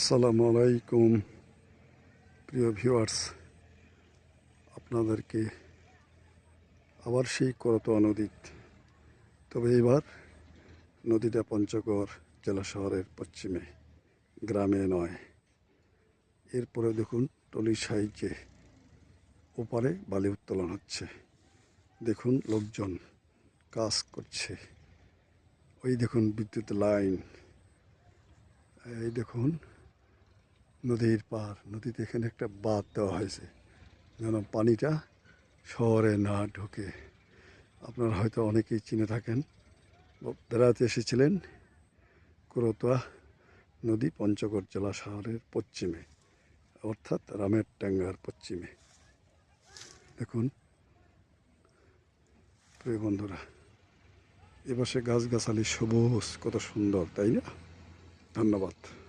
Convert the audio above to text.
আসসালামু আলাইকুম। প্রিয় ভিউয়ার্স, আপনাদেরকে আবার সেই করতোয়া নদীত তবে এবার নদীটা পঞ্চগড় জেলা শহরের পশ্চিমে, গ্রামে নয়। এরপরে দেখুন টলির সাহায্যে ওপারে বালি উত্তোলন হচ্ছে। দেখুন লোকজন কাজ করছে। ওই দেখুন বিদ্যুৎ লাইন। এই দেখুন নদীর পার, নদীতে এখানে একটা বাঁধ দেওয়া হয়েছে। যেন পানিটা শহরে না ঢুকে। আপনারা হয়তো অনেকেই চিনে থাকেন। বেড়াতে এসেছিলেন করতোয়া নদী পঞ্চগড় জেলা শহরের পশ্চিমে, অর্থাৎ রামের টাঙ্গার পশ্চিমে। দেখুন, প্রিয় বন্ধুরা, এপাশে গাছগাছালি সবুজ, কত সুন্দর, তাই না? ধন্যবাদ।